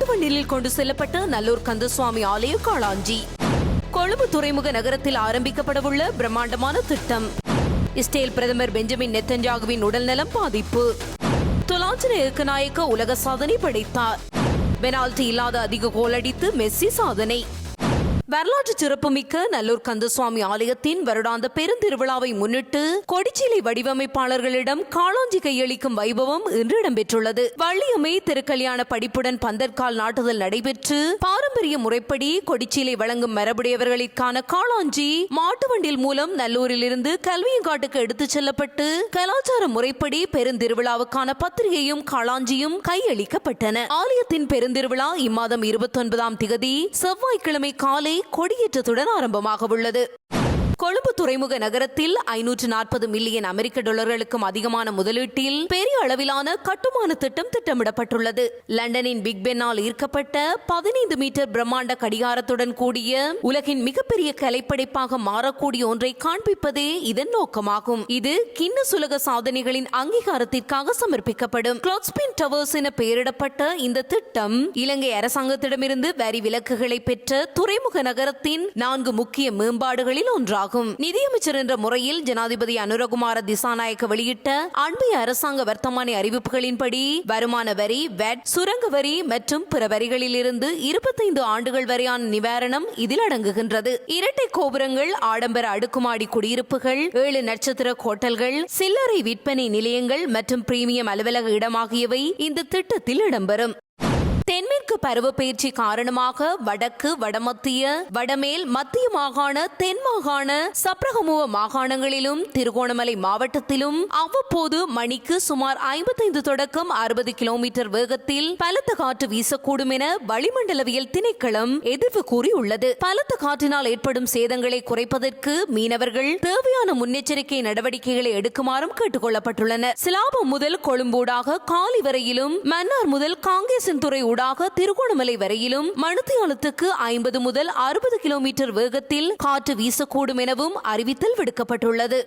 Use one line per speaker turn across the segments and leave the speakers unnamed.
மாட்டுவண்டிலில் கொண்டு செல்லப்பட்ட நல்லூர் கந்தசுவாமி ஆலய காளாஞ்சி கொழும்பு துறைமுக நகரத்தில் ஆரம்பிக்கப்படவுள்ள பிரம்மாண்டமான திட்டம். இஸ்ரேல் பிரதமர் பெஞ்சமின் நெத்தன்ஜாகுவின் உடல்நலம் பாதிப்பு. துலாஞ்சன ஏக்கநாயக்க உலக சாதனை படைத்தார். பெனால்டி இல்லாத அதிக கோல் அடித்து மெஸ்ஸி சாதனை. வரலாற்று சிறப்புமிக்க நல்லூர் கந்தசுவாமி ஆலயத்தின் வருடாந்த பெருந்திருவிழாவை முன்னிட்டு கொடிச்சிலை வடிவமைப்பாளர்களிடம் காளாஞ்சி கையளிக்கும் வைபவம் இன்று இடம்பெற்றுள்ளது. வள்ளியம்மை திருக்கல்யாண படிப்புடன் பந்தற்கால் நாட்டுதல் நடைபெற்று பாரம்பரிய முறைப்படி கொடிச்சிலை வழங்கும் மரபுடையவர்களுக்கான காளாஞ்சி மாட்டு வண்டில் மூலம் நல்லூரிலிருந்து கல்வியங்காட்டுக்கு எடுத்துச் செல்லப்பட்டு கலாச்சார முறைப்படி பெருந்திருவிழாவுக்கான பத்திரிகையும் காளாஞ்சியும் கையளிக்கப்பட்டன. ஆலயத்தின் பெருந்திருவிழா இம்மாதம் இருபத்தி ஒன்பதாம் திகதி செவ்வாய்க்கிழமை காலை கொடியேற்றத்துடன் ஆரம்பமாக உள்ளது கொழும்பு துறைமுக நகரத்தில் ஐநூற்று நாற்பது மில்லியன் அமெரிக்க டாலர்களுக்கும் அதிகமான முதலீட்டில் பெரிய அளவிலான கட்டுமான திட்டம் திட்டமிடப்பட்டுள்ளது. லண்டனின் பிக் பென்னால் ஈர்க்கப்பட்ட பதினைந்து மீட்டர் பிரம்மாண்ட கடிகாரத்துடன் கூடிய உலகின் மிகப்பெரிய கலைப்படைப்பாக மாறக்கூடிய ஒன்றை காண்பிப்பதே இதன் நோக்கமாகும். இது கின்னஸ் உலக சாதனைகளின் அங்கீகாரத்திற்காக சமர்ப்பிக்கப்படும். கிளாக்ஸ்பின் டவர்ஸ் என பெயரிடப்பட்ட இந்த திட்டம் இலங்கை அரசாங்கத்திடமிருந்து வரி விலக்குகளை பெற்ற துறைமுக நகரத்தின் நான்கு முக்கிய மேம்பாடுகளில் ஒன்றாகும். நிதியமைச்சர் என்ற முறையில் ஜனாதிபதி அனுரகுமார திசாநாயக்க வெளியிட்ட அண்மைய அரசாங்க வர்த்தமானி அறிவிப்புகளின்படி வருமான வரி வெட் சுரங்க வரி மற்றும் பிற வரிகளில் இருந்து இருபத்தைந்து ஆண்டுகள் வரையான நிவாரணம் இதில் அடங்குகின்றது. இரட்டை கோபுரங்கள் ஆடம்பர அடுக்குமாடி குடியிருப்புகள் ஏழு நட்சத்திர ஹோட்டல்கள் சில்லறை விற்பனை நிலையங்கள் மற்றும் பிரீமியம் அலுவலக இடம் ஆகியவை இந்த திட்டத்தில் இடம்பெறும். தென்மேற்கு பருவப்பெயர்ச்சி காரணமாக வடக்கு வடமத்திய வடமேல் மத்திய மாகாண தென் மாகாண சப்ரகமுவ மாகாணங்களிலும் திருகோணமலை மாவட்டத்திலும் அவ்வப்போது மணிக்கு சுமார் ஐம்பத்தைந்து தொடக்கம் அறுபது கிலோமீட்டர் வேகத்தில் பலத்த காற்று வீசக்கூடும் என வளிமண்டலவியல் திணைக்களம் எதிர்வு கூறியுள்ளது. பலத்த காற்றினால் ஏற்படும் சேதங்களை குறைப்பதற்கு மீனவர்கள் தேவையான முன்னெச்சரிக்கை நடவடிக்கைகளை எடுக்குமாறும் கேட்டுக் கொள்ளப்பட்டுள்ளனர் சிலாபம் முதல் கொழும்பூடாக காலி வரையிலும் மன்னார் முதல் காங்கேசன்துறை ஊடாக திருகோணமலை வரையிலும் மணித்தியாலத்துக்கு ஐம்பது முதல் அறுபது கிலோமீட்டர் வேகத்தில் காற்று வீசக்கூடும் எனவும் அறிவித்தல் விடுக்கப்பட்டுள்ளது.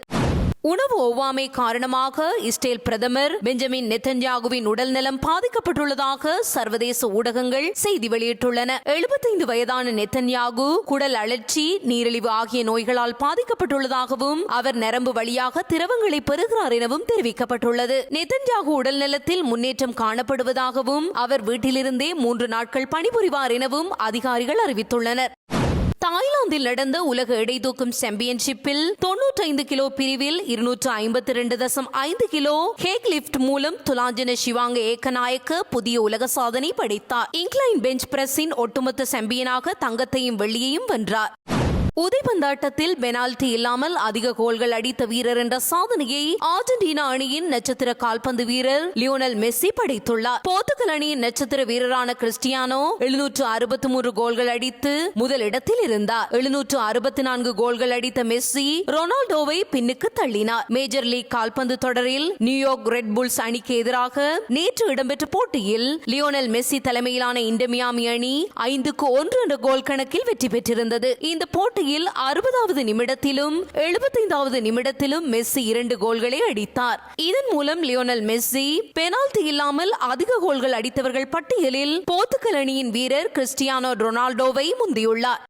உணவு ஒவ்வாமை காரணமாக இஸ்ரேல் பிரதமர் பெஞ்சமின் நெத்தன்யாகுவின் உடல்நலம் பாதிக்கப்பட்டுள்ளதாக சர்வதேச ஊடகங்கள் செய்தி வெளியிட்டுள்ளன. எழுபத்தைந்து வயதான நெத்தன்யாகு குடல் அழற்சி நீரிழிவு ஆகிய நோய்களால் பாதிக்கப்பட்டுள்ளதாகவும் அவர் நரம்பு வழியாக திரவங்களை பெறுகிறார் எனவும் தெரிவிக்கப்பட்டுள்ளது. நெத்தன்யாகு உடல்நலத்தில் முன்னேற்றம் காணப்படுவதாகவும் அவர் வீட்டிலிருந்தே மூன்று நாட்கள் பணிபுரிவார் எனவும் அதிகாரிகள் அறிவித்துள்ளனர். தாய்லாந்தில் நடந்த உலக எடைதூக்கும் தூக்கும் தொன்னூற்றி ஐந்து கிலோ பிரிவில் இருநூற்று ஐம்பத்தி ரெண்டு தசம் ஐந்து கிலோ ஹேக் லிப்ட் மூலம் துலாஞ்சன சிவாங்க ஏக்கநாயக்க புதிய உலக சாதனை படைத்தார். இங்கிலாந்து பெஞ்ச் பிரஸின் ஒட்டுமொத்த சாம்பியனாக தங்கத்தையும் வெள்ளியையும் வென்றார். உதைபந்தாட்டத்தில் பெனால்டி இல்லாமல் அதிக கோல்கள் அடித்த வீரர் என்ற சாதனையை அர்ஜென்டினா அணியின் நட்சத்திர கால்பந்து வீரர் லியோனல் மெஸ்ஸி படைத்துள்ளார். போர்த்துகல் அணியின் நட்சத்திர வீரரான கிறிஸ்டியானோ எழுநூற்று அறுபத்தி மூன்று கோல்கள் அடித்து முதல் இடத்தில் இருந்தார். எழுநூற்று அறுபத்தி நான்கு கோல்கள் அடித்த மெஸ்ஸி ரொனால்டோவை பின்னுக்கு தள்ளினார். மேஜர் லீக் கால்பந்து தொடரில் நியூயார்க் ரெட் புல்ஸ் அணிக்கு எதிராக நேற்று இடம்பெற்ற போட்டியில் லியோனல் மெஸ்ஸி தலைமையிலான இண்டமியாமி அணி ஐந்துக்கு ஒன்று என்ற கோல் கணக்கில் வெற்றி பெற்றிருந்தது. இந்த போட்டி போட்டியில் அறுபதாவது நிமிடத்திலும் எழுபத்தைந்தாவது நிமிடத்திலும் மெஸ்ஸி இரண்டு கோல்களை அடித்தார். இதன் மூலம் லியோனல் மெஸ்ஸி பெனால்டி இல்லாமல் அதிக கோல்கள் அடித்தவர்கள் பட்டியலில் போர்த்துகல் அணியின் வீரர் கிறிஸ்டியானோ ரொனால்டோவை முந்தியுள்ளார்.